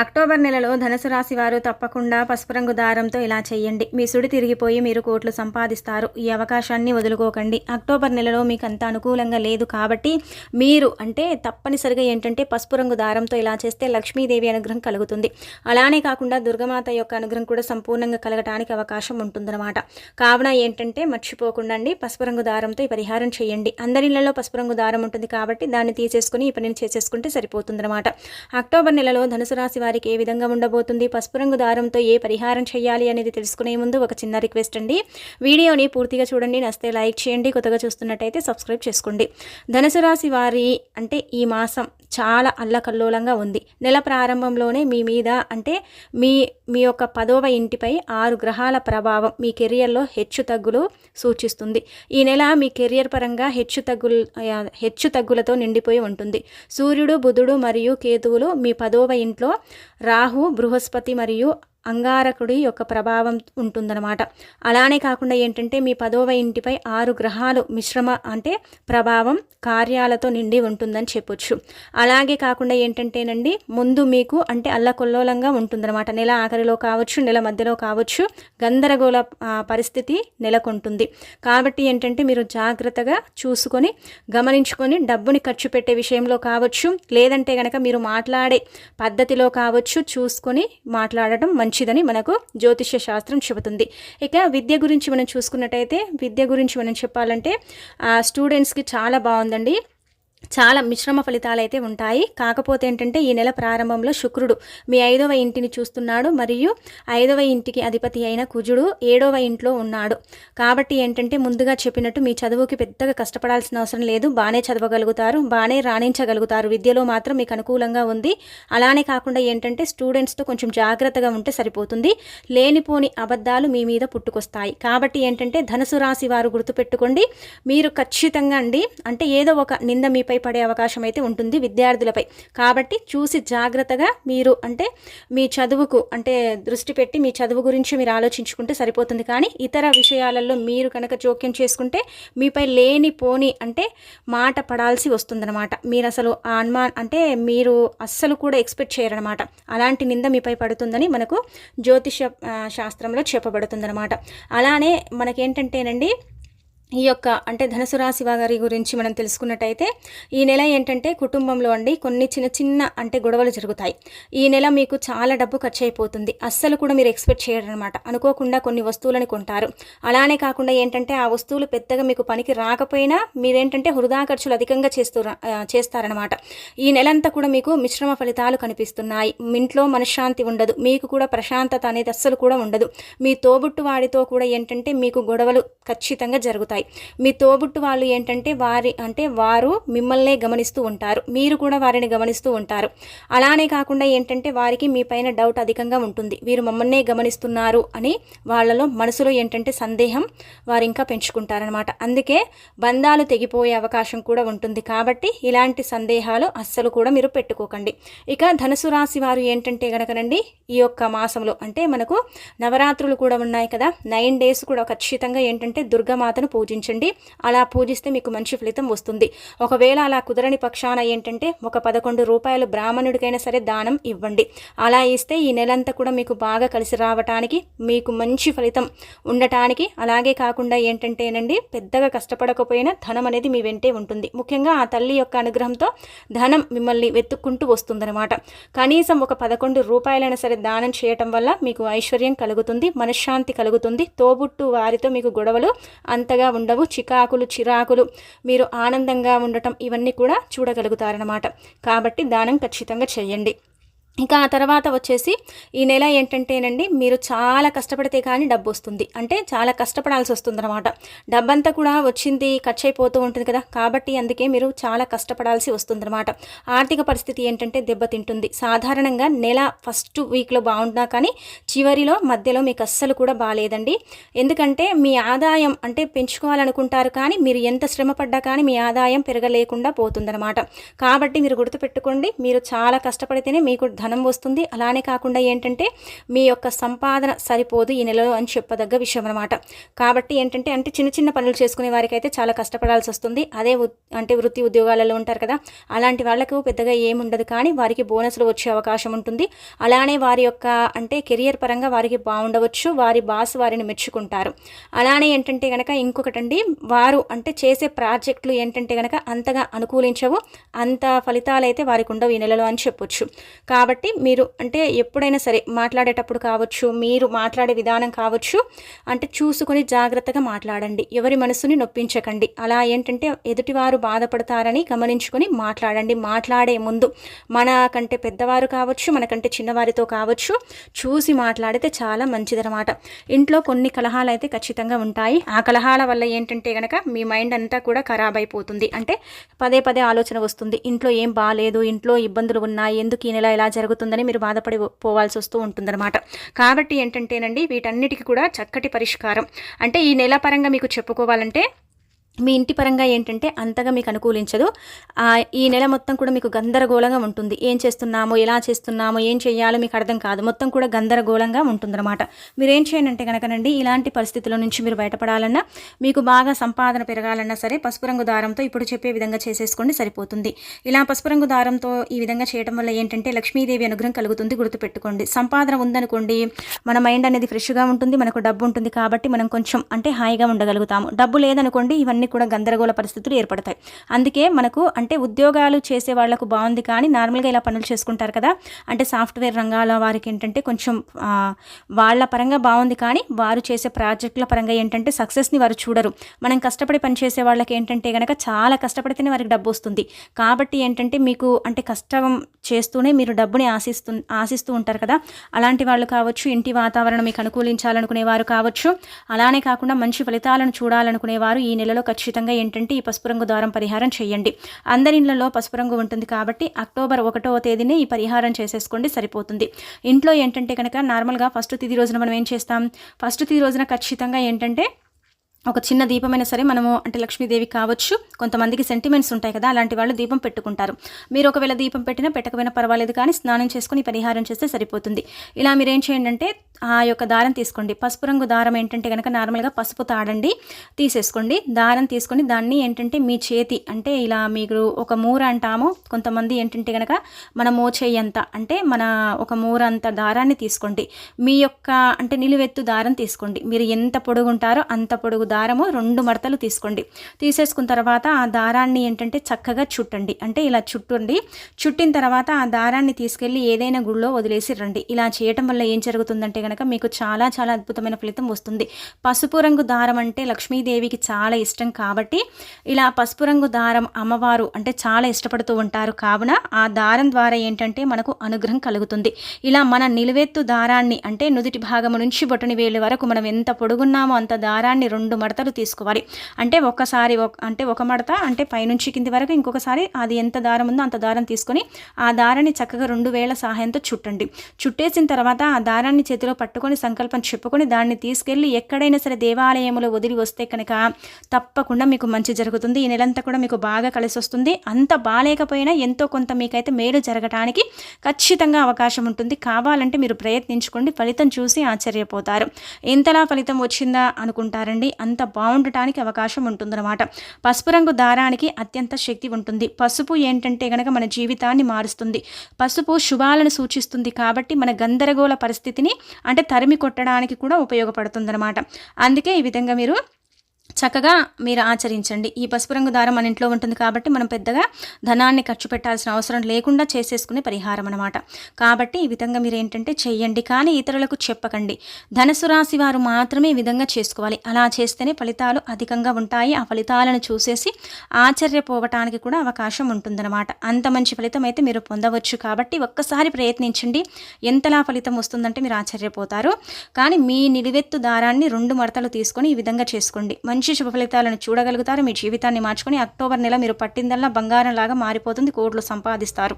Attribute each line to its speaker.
Speaker 1: October నెలలో ధనుసు రాశి వారు తప్పకుండా పసుపు రంగు దారంతో ఇలా చేయండి. మీ సుడి తిరిగిపోయి మీరు కోట్లు సంపాదిస్తారు. ఈ అవకాశాన్ని వదులుకోకండి. అక్టోబర్ నెలలో మీకు అంత అనుకూలంగా లేదు కాబట్టి మీరు అంటే తప్పనిసరిగా ఏంటంటే పసుపు రంగు దారంతో ఇలా చేస్తే లక్ష్మీదేవి అనుగ్రహం కలుగుతుంది. అలానే కాకుండా దుర్గమాత యొక్క అనుగ్రహం కూడా సంపూర్ణంగా కలగటానికి అవకాశం ఉంటుందన్నమాట. కావున ఏంటంటే మర్చిపోకుండా అండి పసుపు రంగు దారంతో ఈ పరిహారం చేయండి. అందరిళ్ళలో పసుపు రంగు దారం ఉంటుంది కాబట్టి దాన్ని తీసేసుకుని ఈ పనిని చేసేసుకుంటే సరిపోతుందన్నమాట. అక్టోబర్ నెలలో ధనుసు రాశి వారికి ఏ విధంగా ఉండబోతుంది పసుపు రంగు దారంతో ఏ పరిహారం చేయాలి అనేది తెలుసుకునే ముందు ఒక చిన్న రిక్వెస్ట్ అండి. వీడియోని పూర్తిగా చూడండి నస్తే లైక్ చేయండి కొత్తగా చూస్తున్నట్టయితే సబ్స్క్రైబ్ చేసుకోండి. ధనుసు రాశి వారి అంటే ఈ మాసం చాలా అల్లకల్లోలంగా ఉంది. నెల ప్రారంభంలోనే మీ మీద అంటే మీ మీ యొక్క పదవ ఇంటిపై ఆరు గ్రహాల ప్రభావం మీ కెరియర్లో హెచ్చు తగ్గులు సూచిస్తుంది. ఈ నెల మీ కెరియర్ పరంగా హెచ్చు తగ్గులు హెచ్చు తగ్గులతో నిండిపోయి ఉంటుంది. సూర్యుడు బుధుడు మరియు కేతువులు మీ పదవ ఇంట్లో రాహు బృహస్పతి మరియు అంగారకుడి యొక్క ప్రభావం ఉంటుందన్నమాట. అలానే కాకుండా ఏంటంటే మీ పదవ ఇంటిపై ఆరు గ్రహాలు మిశ్రమ అంటే ప్రభావం కార్యాలతో నిండి ఉంటుందని చెప్పొచ్చు. అలాగే కాకుండా ఏంటంటేనండి ముందు మీకు అంటే అల్లకొల్లోలంగా ఉంటుందన్నమాట. నెల ఆఖరిలో కావచ్చు నెల మధ్యలో కావచ్చు గందరగోళ పరిస్థితి నెలకొంటుంది. కాబట్టి ఏంటంటే మీరు జాగ్రత్తగా చూసుకొని గమనించుకొని డబ్బుని ఖర్చు పెట్టే విషయంలో కావచ్చు లేదంటే కనుక మీరు మాట్లాడే పద్ధతిలో కావచ్చు చూసుకొని మాట్లాడటం మంచి మంచిదని మనకు జ్యోతిష్య శాస్త్రం చెబుతుంది. ఇక విద్య గురించి మనం చూసుకున్నట్టయితే విద్య గురించి మనం చెప్పాలంటే స్టూడెంట్స్కి చాలా బాగుందండి. చాలా మిశ్రమ ఫలితాలు అయితే ఉంటాయి. కాకపోతే ఏంటంటే ఈ నెల ప్రారంభంలో శుక్రుడు మీ ఐదవ ఇంటిని చూస్తున్నాడు. మరియు ఐదవ ఇంటికి అధిపతి అయిన కుజుడు ఏడవ ఇంట్లో ఉన్నాడు. కాబట్టి ఏంటంటే ముందుగా చెప్పినట్టు మీ చదువుకి పెద్దగా కష్టపడాల్సిన అవసరం లేదు. బాగానే చదవగలుగుతారు బాగానే రాణించగలుగుతారు. విద్యలో మాత్రం మీకు అనుకూలంగా ఉంది. అలానే కాకుండా ఏంటంటే స్టూడెంట్స్తో కొంచెం జాగ్రత్తగా ఉంటే సరిపోతుంది. లేనిపోని అబద్ధాలు మీ మీద పుట్టుకొస్తాయి. కాబట్టి ఏంటంటే ధనుసు రాశి వారు గుర్తుపెట్టుకోండి. మీరు ఖచ్చితంగా అండి. అంటే ఏదో ఒక నింద మీపై పై పడే అవకాశం అయితే ఉంటుంది విద్యార్థులపై. కాబట్టి చూసి జాగ్రత్తగా మీరు అంటే మీ చదువుకు అంటే దృష్టి పెట్టి మీ చదువు గురించి మీరు ఆలోచించుకుంటే సరిపోతుంది. కానీ ఇతర విషయాలలో మీరు కనుక జోక్యం చేసుకుంటే మీపై లేని పోని అంటే మాట పడాల్సి వస్తుందన్నమాట. మీరు అసలు ఆ అనుమాన్ అంటే మీరు అస్సలు కూడా ఎక్స్పెక్ట్ చేయరనమాట అలాంటి నింద మీపై పడుతుందని మనకు జ్యోతిష శాస్త్రంలో చెప్పబడుతుందన్నమాట. అలానే మనకేంటంటేనండి ఈ యొక్క అంటే ధనుసు రాశి వారి గురించి మనం తెలుసుకున్నట్టయితే ఈ నెల ఏంటంటే కుటుంబంలో అండి కొన్ని చిన్న చిన్న అంటే గొడవలు జరుగుతాయి. ఈ నెల మీకు చాలా డబ్బు ఖర్చు అయిపోతుంది అస్సలు కూడా మీరు ఎక్స్పెక్ట్ చేయడం అనమాట అనుకోకుండా కొన్ని వస్తువులను కొంటారు. అలానే కాకుండా ఏంటంటే ఆ వస్తువులు పెద్దగా మీకు పనికి రాకపోయినా మీరేంటంటే హృదా ఖర్చులు అధికంగా చేస్తూ చేస్తారనమాట ఈ నెలంతా కూడా మీకు మిశ్రమ ఫలితాలు కనిపిస్తున్నాయి. ఇంట్లో మనశ్శాంతి ఉండదు. మీకు కూడా ప్రశాంతత అనేది అస్సలు కూడా ఉండదు. మీ తోబుట్టు వాడితో కూడా ఏంటంటే మీకు గొడవలు ఖచ్చితంగా జరుగుతాయి. మీ తోబుట్టు వాళ్ళు ఏంటంటే వారి అంటే వారు మిమ్మల్నే గమనిస్తూ ఉంటారు. మీరు కూడా వారిని గమనిస్తూ ఉంటారు. అలానే కాకుండా ఏంటంటే వారికి మీ పైన డౌట్ అధికంగా ఉంటుంది. వీరు మమ్మల్నే గమనిస్తున్నారు అని వాళ్ళలో మనసులో ఏంటంటే సందేహం వారు ఇంకా పెంచుకుంటారనమాట అందుకే బంధాలు తెగిపోయే అవకాశం కూడా ఉంటుంది. కాబట్టి ఇలాంటి సందేహాలు అస్సలు కూడా మీరు పెట్టుకోకండి. ఇక ధనుసు రాశి వారు ఏంటంటే గనకనండి ఈ యొక్క మాసంలో అంటే మనకు నవరాత్రులు కూడా ఉన్నాయి కదా. నైన్ డేస్ కూడా ఖచ్చితంగా ఏంటంటే దుర్గమాతను పూజ పూజించండి. అలా పూజిస్తే మీకు మంచి ఫలితం వస్తుంది. ఒకవేళ అలా కుదరని పక్షాన ఏంటంటే ఒక పదకొండు రూపాయలు బ్రాహ్మణుడికైనా సరే దానం ఇవ్వండి. అలా ఇస్తే ఈ నెలంతా కూడా మీకు బాగా కలిసి రావటానికి మీకు మంచి ఫలితం ఉండటానికి. అలాగే కాకుండా ఏంటంటేనండి పెద్దగా కష్టపడకపోయినా ధనం అనేది మీ వెంటే ఉంటుంది. ముఖ్యంగా ఆ తల్లి యొక్క అనుగ్రహంతో ధనం మిమ్మల్ని వెతుక్కుంటూ వస్తుందన్నమాట. కనీసం ఒక పదకొండు రూపాయలైనా సరే దానం చేయటం వల్ల మీకు ఐశ్వర్యం కలుగుతుంది మనశ్శాంతి కలుగుతుంది. తోబుట్టు వారితో మీకు గొడవలు అంతగా ఉండవు చికాకులు చిరాకులు. మీరు ఆనందంగా ఉండటం ఇవన్నీ కూడా చూడగలుగుతారనమాట కాబట్టి దానం ఖచ్చితంగా చేయండి. ఇంకా ఆ తర్వాత వచ్చేసి ఈ నెల ఏంటంటేనండి మీరు చాలా కష్టపడితే కానీ డబ్బు వస్తుంది. అంటే చాలా కష్టపడాల్సి వస్తుంది అనమాట డబ్బంతా కూడా వచ్చింది ఖర్చు అయిపోతూ ఉంటుంది కదా. కాబట్టి అందుకే మీరు చాలా కష్టపడాల్సి వస్తుంది అనమాట ఆర్థిక పరిస్థితి ఏంటంటే దెబ్బతింటుంది. సాధారణంగా నెల ఫస్ట్ వీక్లో బాగుంటున్నా కానీ చివరిలో మధ్యలో మీకు అస్సలు కూడా బాగాలేదండి. ఎందుకంటే మీ ఆదాయం అంటే పెంచుకోవాలనుకుంటారు కానీ మీరు ఎంత శ్రమపడ్డా కానీ మీ ఆదాయం పెరగలేకుండా పోతుందన్నమాట. కాబట్టి మీరు గుర్తుపెట్టుకోండి మీరు చాలా కష్టపడితేనే మీకు ధనం వస్తుంది. అలానే కాకుండా ఏంటంటే మీ యొక్క సంపాదన సరిపోదు ఈ నెలలో అని చెప్పదగ్గ విషయం అనమాట కాబట్టి ఏంటంటే అంటే చిన్న చిన్న పనులు చేసుకునే వారికి అయితే చాలా కష్టపడాల్సి వస్తుంది. అదే అంటే వృత్తి ఉద్యోగాలలో ఉంటారు కదా అలాంటి వాళ్ళకు పెద్దగా ఏముండదు కానీ వారికి బోనస్లు వచ్చే అవకాశం ఉంటుంది. అలానే వారి యొక్క అంటే కెరియర్ పరంగా వారికి బాగుండవచ్చు. వారి బాస్ వారిని మెచ్చుకుంటారు. అలానే ఏంటంటే కనుక ఇంకొకటండి వారు అంటే చేసే ప్రాజెక్టులు ఏంటంటే కనుక అంతగా అనుకూలించవు. అంత ఫలితాలు అయితే వారికి ఉండవు ఈ నెలలో అని చెప్పొచ్చు. కాబట్టి కాబట్టి మీరు అంటే ఎప్పుడైనా సరే మాట్లాడేటప్పుడు కావచ్చు మీరు మాట్లాడే విధానం కావచ్చు అంటే చూసుకొని జాగ్రత్తగా మాట్లాడండి. ఎవరి మనసుని నొప్పించకండి. అలా ఏంటంటే ఎదుటివారు బాధపడతారని గమనించుకొని మాట్లాడండి. మాట్లాడే ముందు మన కంటే పెద్దవారు కావచ్చు మనకంటే చిన్నవారితో కావచ్చు చూసి మాట్లాడితే చాలా మంచిదనమాట ఇంట్లో కొన్ని కలహాలు అయితే ఖచ్చితంగా ఉంటాయి. ఆ కలహాల వల్ల ఏంటంటే కనుక మీ మైండ్ అంతా కూడా ఖరాబ్ అయిపోతుంది. అంటే పదే పదే ఆలోచన వస్తుంది. ఇంట్లో ఏం బాగాలేదు ఇంట్లో ఇబ్బందులు ఉన్నాయి ఎందుకు ఈ నెల ఇలా జరుగుతుందని మీరు బాధపడి పోవాల్సి వస్తూ ఉంటుందన్నమాట. కాబట్టి ఏంటంటేనండి వీటన్నిటికీ కూడా చక్కటి పరిష్కారం. అంటే ఈ నెల పరంగా మీకు చెప్పుకోవాలంటే మీ ఇంటి పరంగా ఏంటంటే అంతగా మీకు అనుకూలించదు. ఈ నెల మొత్తం కూడా మీకు గందరగోళంగా ఉంటుంది. ఏం చేస్తున్నామో ఎలా చేస్తున్నామో ఏం చేయాలో మీకు అర్థం కాదు. మొత్తం కూడా గందరగోళంగా ఉంటుందన్నమాట. మీరు ఏం చేయనంటే కనుకనండి ఇలాంటి పరిస్థితుల నుంచి మీరు బయటపడాలన్నా మీకు బాగా సంపాదన పెరగాలన్నా సరే పసుపు రంగు దారంతో ఇప్పుడు చెప్పే విధంగా చేసేసుకోండి సరిపోతుంది. ఇలా పసుపు రంగు దారంతో ఈ విధంగా చేయడం వల్ల ఏంటంటే లక్ష్మీదేవి అనుగ్రహం కలుగుతుంది గుర్తుపెట్టుకోండి. సంపాదన ఉందనుకోండి మన మైండ్ అనేది ఫ్రెష్గా ఉంటుంది మనకు డబ్బు ఉంటుంది కాబట్టి మనం కొంచెం అంటే హాయిగా ఉండగలుగుతాము. డబ్బు లేదనుకోండి ఇవన్నీ అన్ని కూడా గందరగోళ పరిస్థితులు ఏర్పడతాయి. అందుకే మనకు అంటే ఉద్యోగాలు చేసే వాళ్ళకు బాగుంది కానీ నార్మల్గా ఇలా పనులు చేసుకుంటారు కదా. అంటే సాఫ్ట్వేర్ రంగాల వారికి ఏంటంటే కొంచెం వాళ్ళ పరంగా బాగుంది కానీ వారు చేసే ప్రాజెక్టుల పరంగా ఏంటంటే సక్సెస్ని వారు చూడరు. మనం కష్టపడి పనిచేసే వాళ్ళకి ఏంటంటే కనుక చాలా కష్టపడితేనే వారికి డబ్బు వస్తుంది. కాబట్టి ఏంటంటే మీకు అంటే కష్టం చేస్తూనే మీరు డబ్బుని ఆశిస్తూ ఆశిస్తూ ఉంటారు కదా. అలాంటి వాళ్ళు కావచ్చు ఇంటి వాతావరణం మీకు అనుకూలించాలనుకునేవారు కావచ్చు. అలానే కాకుండా మంచి ఫలితాలను చూడాలనుకునేవారు ఈ నెలలో ఖచ్చితంగా ఏంటంటే ఈ పసుపు రంగు దారం పరిహారం చేయండి. అందరి ఇళ్ళలో పసుపు రంగు ఉంటుంది కాబట్టి అక్టోబర్ ఒకటవ తేదీనే ఈ పరిహారం చేసేసుకోండి సరిపోతుంది. ఇంట్లో ఏంటంటే కనుక నార్మల్గా ఫస్ట్ తిది రోజున మనం ఏం చేస్తాం? ఫస్ట్ తిది రోజున ఖచ్చితంగా ఏంటంటే ఒక చిన్న దీపమైనా సరే మనము అంటే లక్ష్మీదేవి కావచ్చు కొంతమందికి సెంటిమెంట్స్ ఉంటాయి కదా అలాంటి వాళ్ళు దీపం పెట్టుకుంటారు. మీరు ఒకవేళ దీపం పెట్టినా పెట్టకపోయినా పర్వాలేదు కానీ స్నానం చేసుకుని పరిహారం చేస్తే సరిపోతుంది. ఇలా మీరు ఏం చేయండి అంటే ఆ యొక్క దారం తీసుకోండి. పసుపు రంగు దారం ఏంటంటే కనుక నార్మల్గా పసుపు తాడండి తీసేసుకోండి. దారం తీసుకొని దాన్ని ఏంటంటే మీ చేతి అంటే ఇలా మీరు ఒక మూర అంటాము. కొంతమంది ఏంటంటే కనుక మన మోచేయంత అంటే మన ఒక మూర అంత దారాన్ని తీసుకోండి. మీ యొక్క అంటే నిలువెత్తు దారం తీసుకోండి. మీరు ఎంత పొడుగుంటారో అంత పొడుగు దారము రెండు మడతలు తీసుకోండి. తీసేసుకున్న తర్వాత ఆ దారాన్ని ఏంటంటే చక్కగా చుట్టండి. అంటే ఇలా చుట్టండి. చుట్టిన తర్వాత ఆ దారాన్ని తీసుకెళ్ళి ఏదైనా గుళ్ళో వదిలేసి రండి. ఇలా చేయటం వల్ల ఏం జరుగుతుందంటే కనుక మీకు చాలా చాలా అద్భుతమైన ఫలితం వస్తుంది. పసుపు రంగు దారం అంటే లక్ష్మీదేవికి చాలా ఇష్టం కాబట్టి ఇలా పసుపు రంగు దారం అమ్మవారు అంటే చాలా ఇష్టపడుతూ ఉంటారు. కావున ఆ దారం ద్వారా ఏంటంటే మనకు అనుగ్రహం కలుగుతుంది. ఇలా మన నిలువెత్తు దారాన్ని అంటే నుదుటి భాగము నుంచి బొటని వేలు వరకు మనం ఎంత పొడుగున్నామో అంత దారాన్ని రెండు మడతలు తీసుకోవాలి. అంటే ఒక్కసారి అంటే ఒక మడత అంటే పైనుంచి కింది వరకు ఇంకొకసారి అది ఎంత దారం ఉందో అంత దారం తీసుకొని ఆ దారాన్ని చక్కగా రెండు వేల సహాయంతో చుట్టండి. చుట్టేసిన తర్వాత ఆ దారాన్ని చేతిలో పట్టుకొని సంకల్పం చెప్పుకొని దాన్ని తీసుకెళ్ళి ఎక్కడైనా సరే దేవాలయంలో వదిలి వస్తే కనుక తప్పకుండా మీకు మంచి జరుగుతుంది. ఈ నెలంతా కూడా మీకు బాగా కలిసి వస్తుంది. అంత బాగాలేకపోయినా ఎంతో కొంత మీకైతే మేలు జరగటానికి ఖచ్చితంగా అవకాశం ఉంటుంది. కావాలంటే మీరు ప్రయత్నించుకోండి. ఫలితం చూసి ఆశ్చర్యపోతారు. ఎంతలా ఫలితం వచ్చిందా అనుకుంటారండి. అంత బాగుండటానికి అవకాశం ఉంటుందన్నమాట. పసుపు రంగు దారానికి అత్యంత శక్తి ఉంటుంది. పసుపు ఏంటంటే కనుక మన జీవితాన్ని మారుస్తుంది. పసుపు శుభాలను సూచిస్తుంది కాబట్టి మన గందరగోళ పరిస్థితిని అంటే తరిమి కొట్టడానికి కూడా ఉపయోగపడుతుందన్నమాట. అందుకే ఈ విధంగా మీరు చక్కగా మీరు ఆచరించండి. ఈ పసుపు రంగు దారం మన ఇంట్లో ఉంటుంది కాబట్టి మనం పెద్దగా ధనాన్ని ఖర్చు పెట్టాల్సిన అవసరం లేకుండా చేసేసుకునే పరిహారం అనమాట కాబట్టి ఈ విధంగా మీరు ఏంటంటే చెయ్యండి. కానీ ఇతరులకు చెప్పకండి. ధనసు రాశి వారు మాత్రమే ఈ విధంగా చేసుకోవాలి. అలా చేస్తేనే ఫలితాలు అధికంగా ఉంటాయి. ఆ ఫలితాలను చూసేసి ఆశ్చర్యపోవటానికి కూడా అవకాశం ఉంటుందన్నమాట. అంత మంచి ఫలితం అయితే మీరు పొందవచ్చు. కాబట్టి ఒక్కసారి ప్రయత్నించండి. ఎంతలా ఫలితం వస్తుందంటే మీరు ఆశ్చర్యపోతారు. కానీ మీ నిలువెత్తు దారాన్ని రెండు మడతలు తీసుకొని ఈ విధంగా చేసుకోండి. మంచి మంచి శుభ ఫలితాలను చూడగలుగుతారు. మీ జీవితాన్ని మార్చుకుని అక్టోబర్ నెల మీరు పట్టిందల్లా బంగారం లాగా మారిపోతుంది. కోట్లు సంపాదిస్తారు.